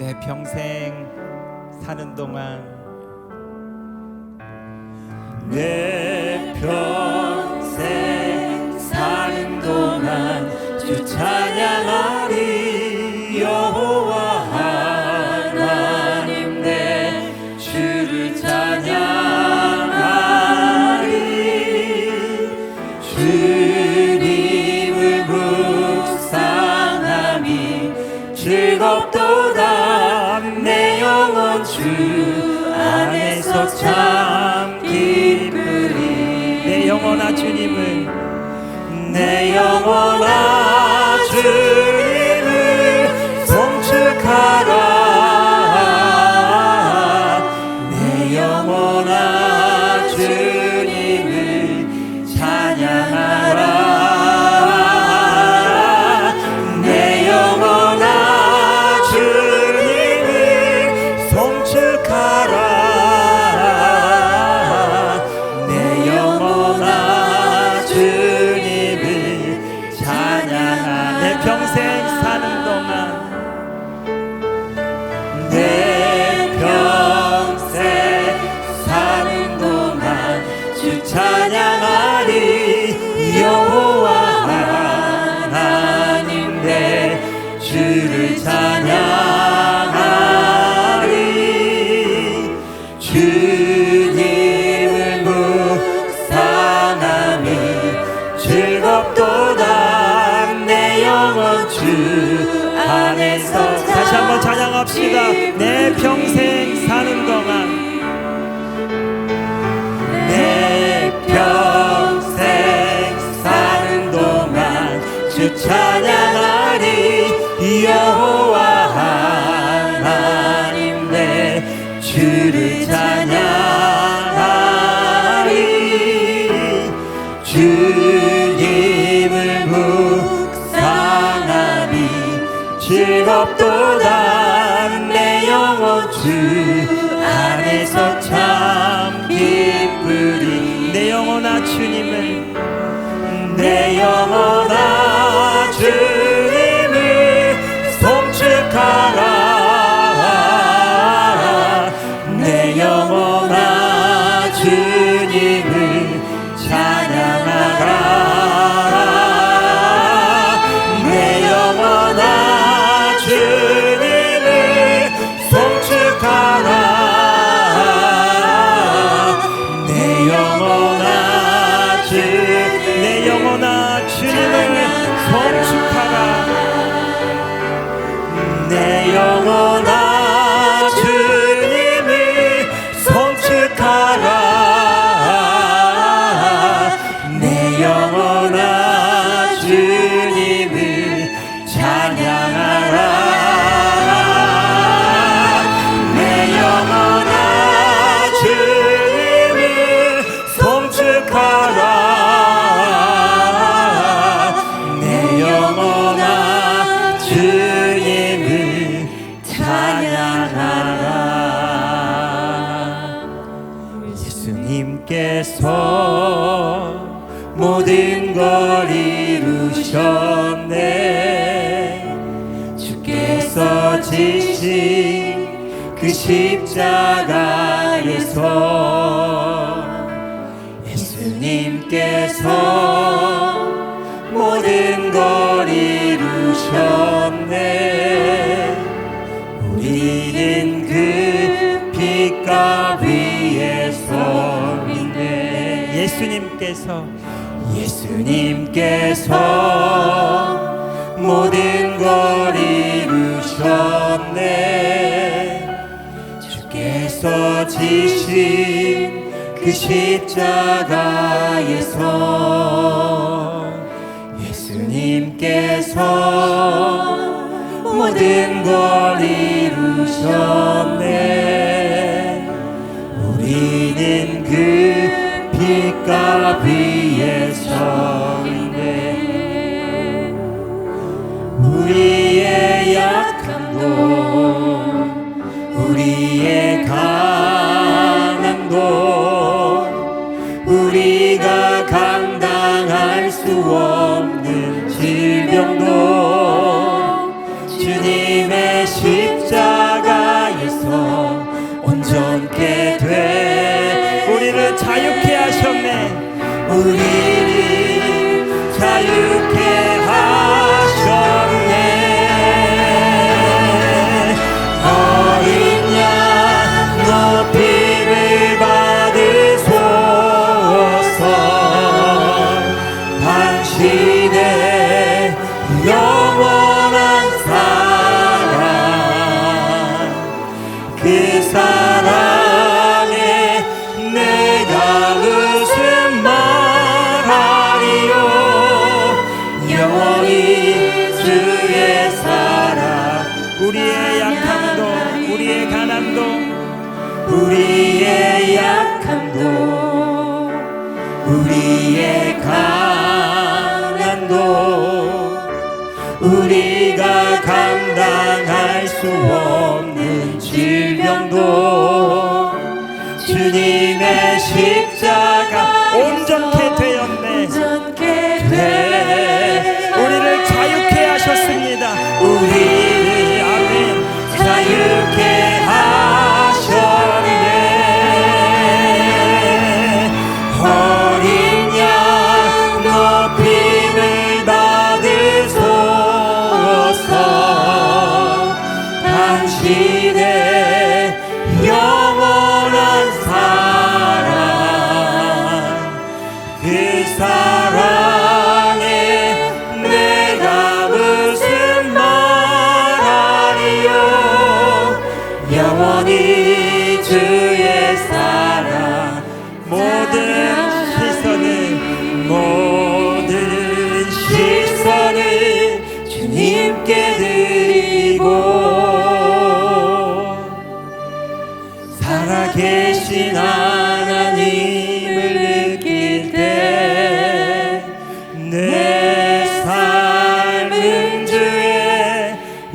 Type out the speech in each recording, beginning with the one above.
내 평생 사는 동안 내 평. вона. 합시다. 내 평생 사는 동안 Yahweh. 주님께서 모든 걸 이루셨네. 주께서 지신 그 십자가에서 예수님께서 예수님께서 예수님께서 모든 걸 이루셨네. 주께서 지신 그 십자가에서 예수님께서 모든 걸 이루셨네. 우리는 그 Stop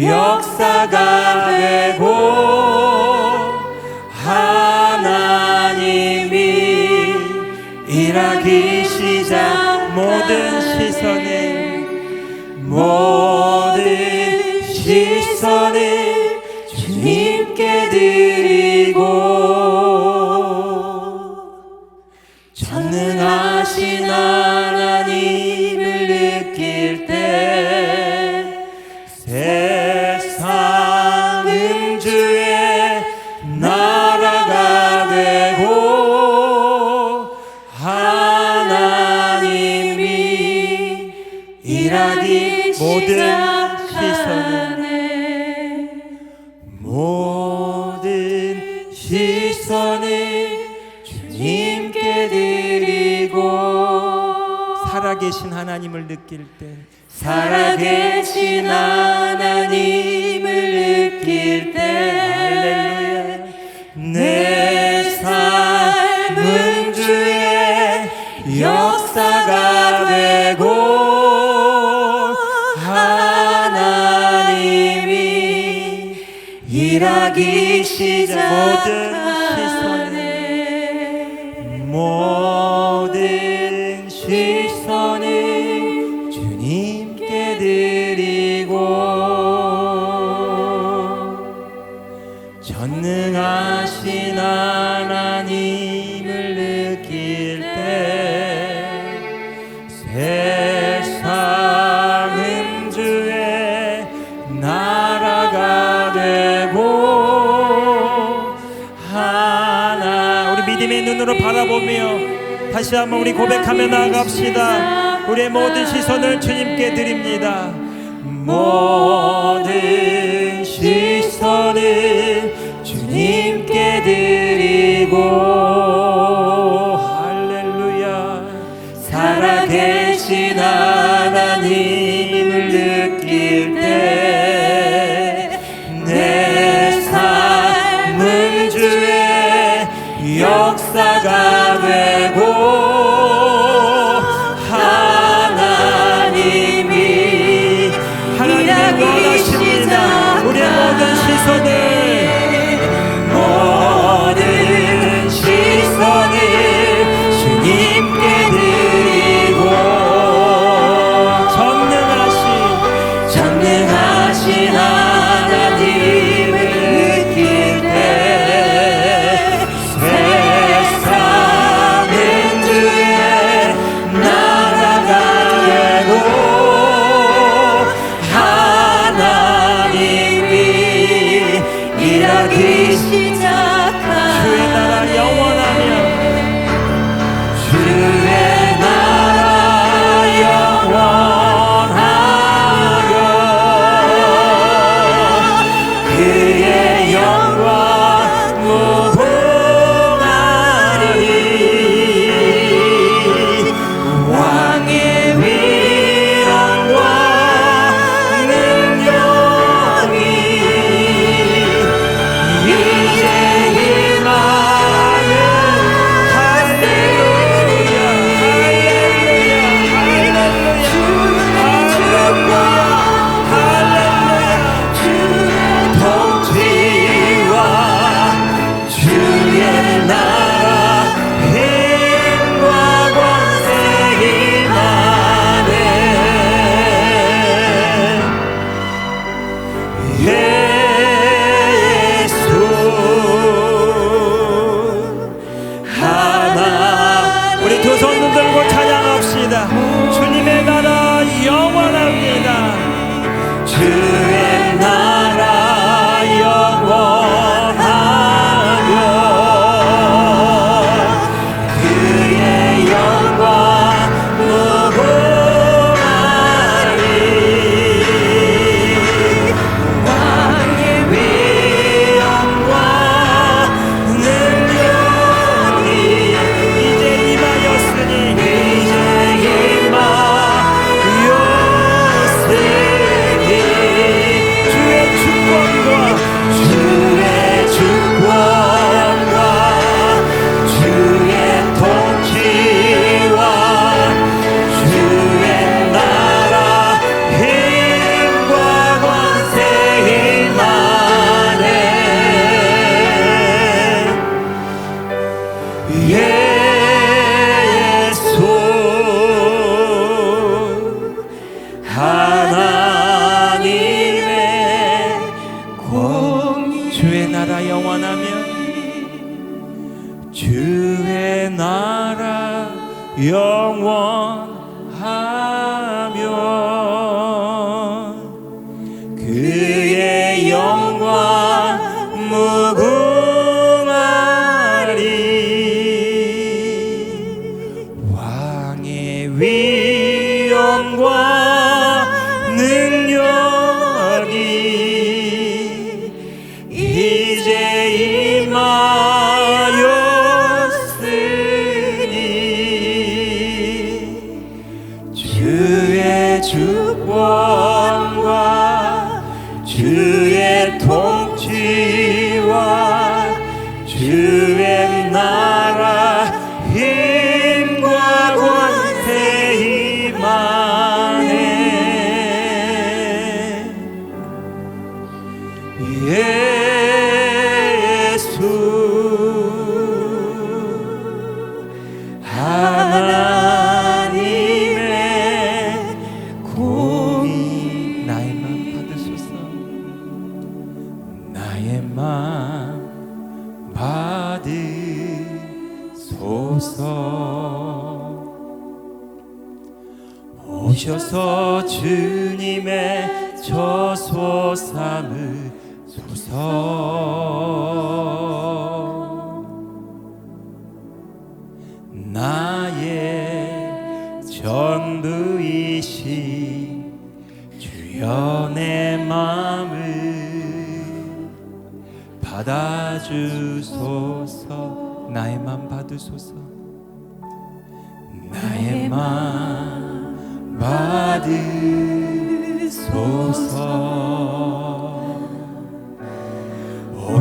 역사가 되고 하나님이 일하기 시작 모든 시선을 모든 살아계신 하나님을 느낄 때 살아계신 하나님을 느낄 때 내 삶은 주의 역사가 되고 하나님이 일하기 시작 믿음의 눈으로 바라보며 다시 한번 우리 고백하며 나아갑시다. 우리의 모든 시선을 주님께 드립니다. 모든 시선을 주님께 드리고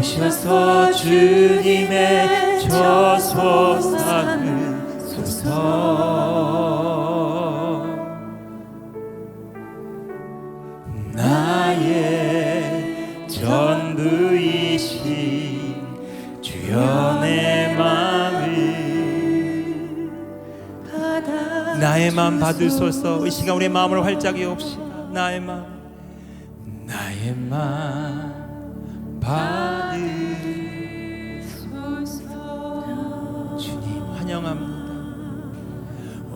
오셔서 주님의 저소 삼으소서. 나의 전부이신 내 맘을 나의 마음 받으소서 이 시간 우리의 마음을 활짝 여옵시다. 나의 마음. 나의 마음. 받 주님 환영합니다.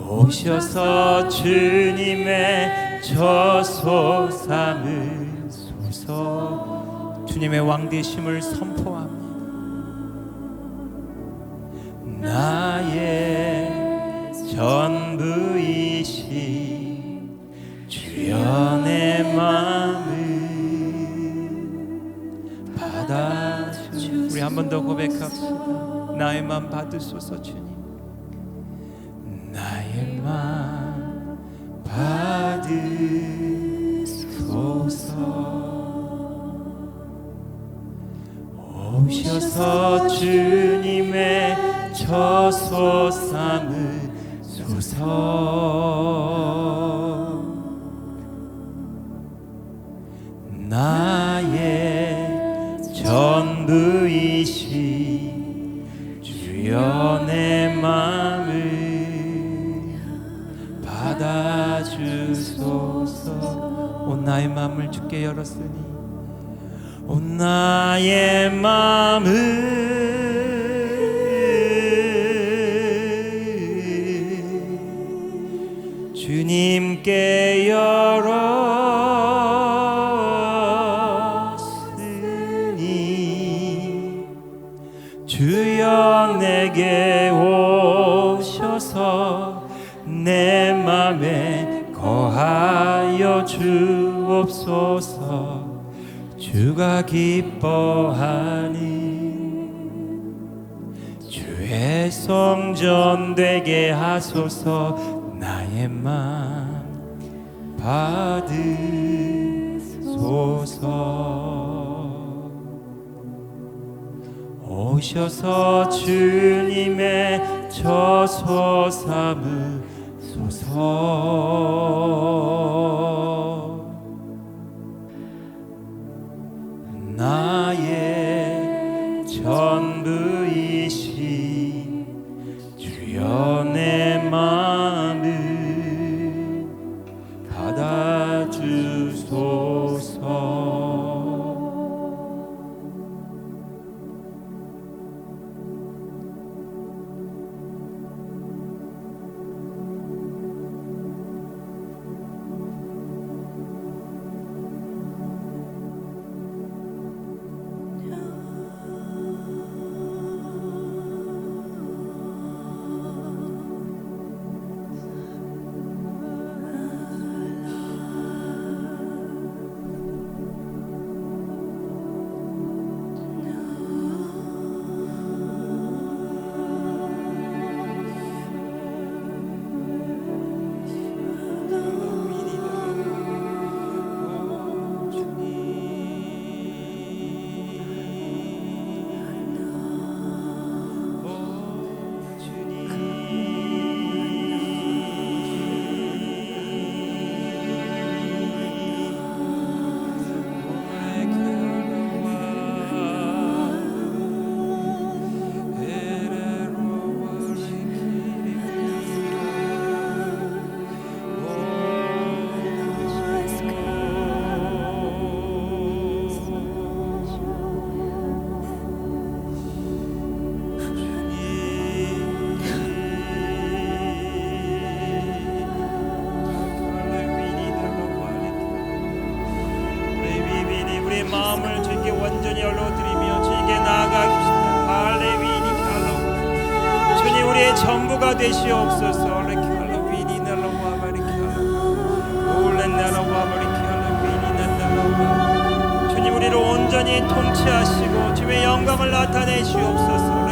오셔서 주님의 저소 삼으소서. 주님의 왕 되심을 선포합니다 나의 전부이신 주여 내 마음을 받아주 우리 한 번 더 고백합시다. 나의 마음 받으소서 주 오셔서 주님의 저소 삼으소서 열었으니 온 나의 마음을 주님께 주가 기뻐하니? 주의 성전 되게 하소서 나의 맘 받으소서. 오셔서 주님의 저소 삼으소서 전부가 되시옵소서. 주님 우리를 온전히 통치하시고 주의 영광을 나타내시옵소서.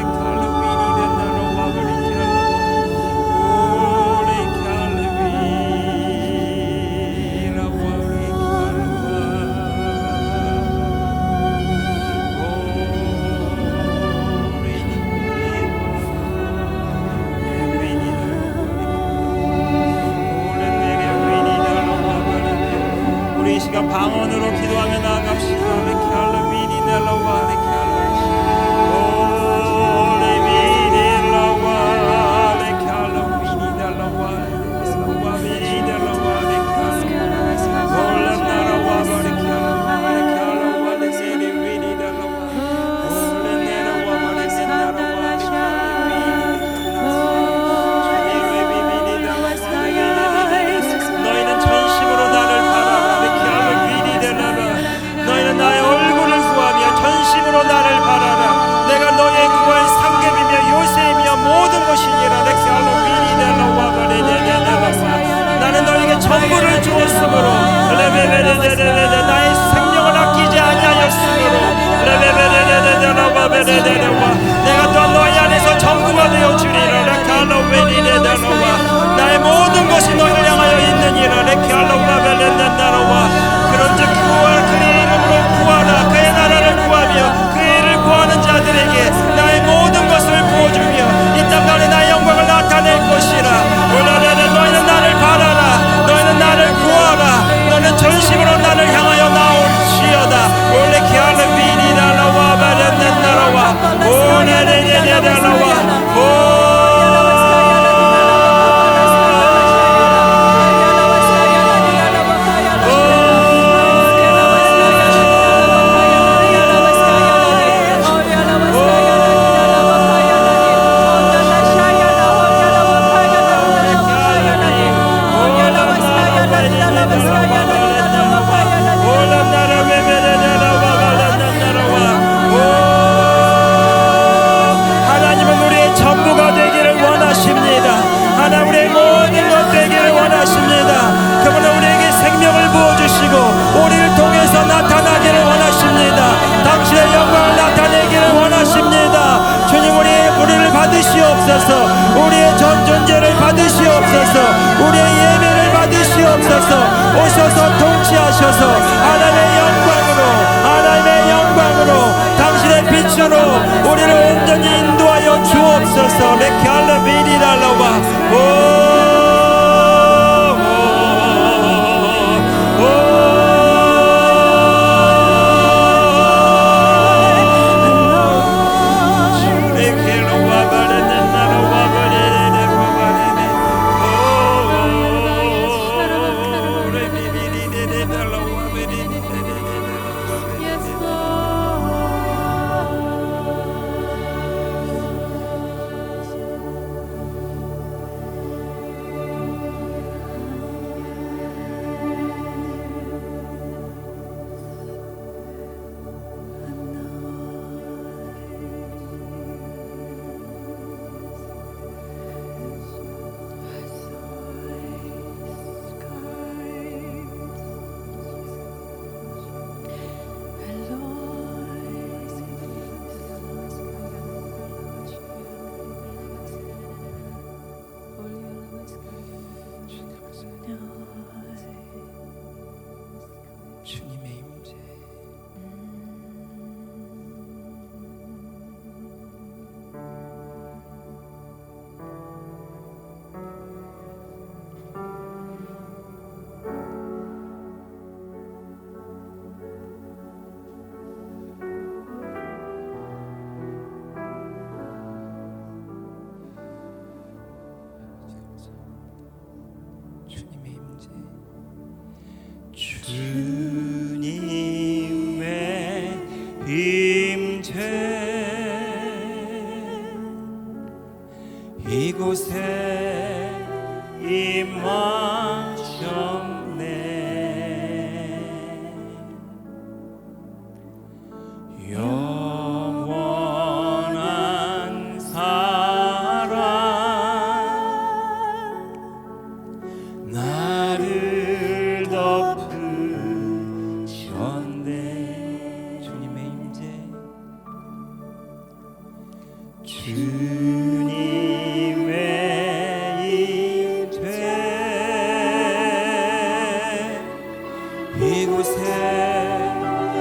이곳에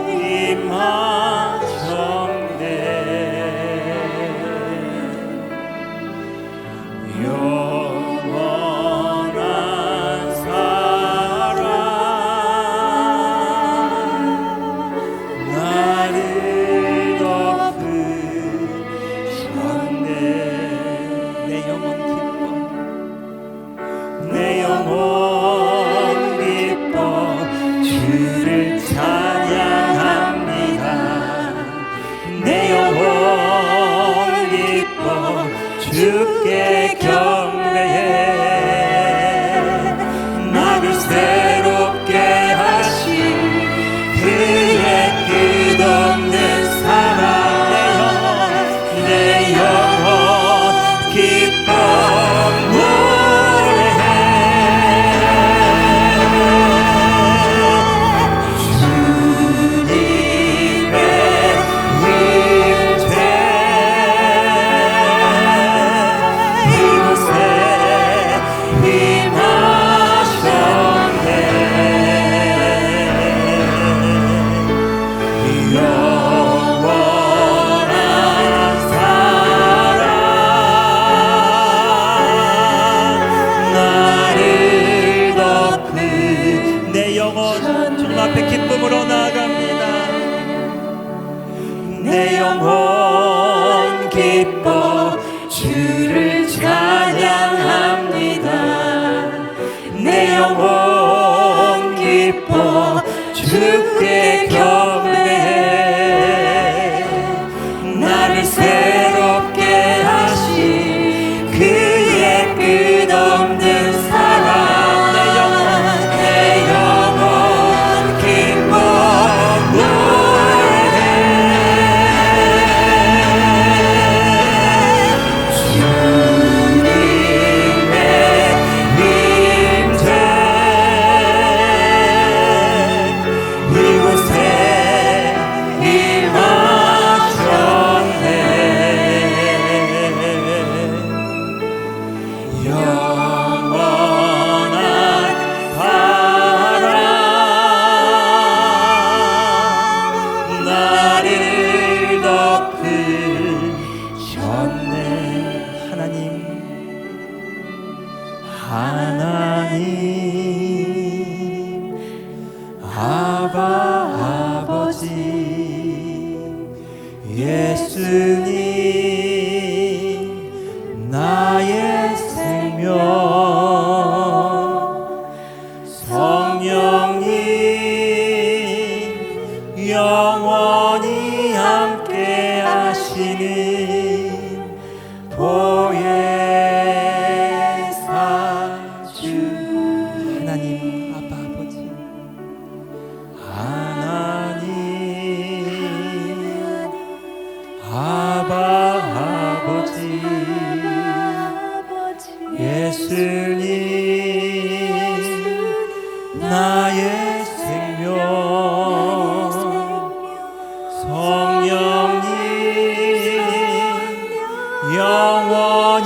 임하 아바 아버지 예수님.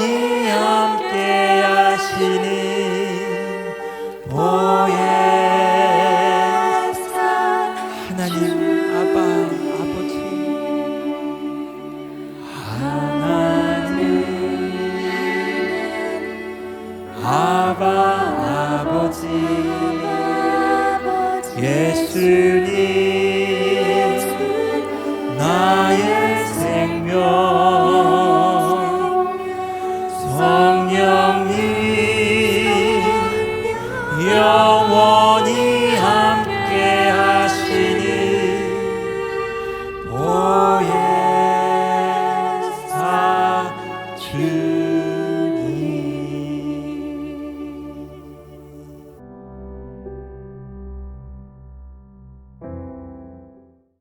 yeah.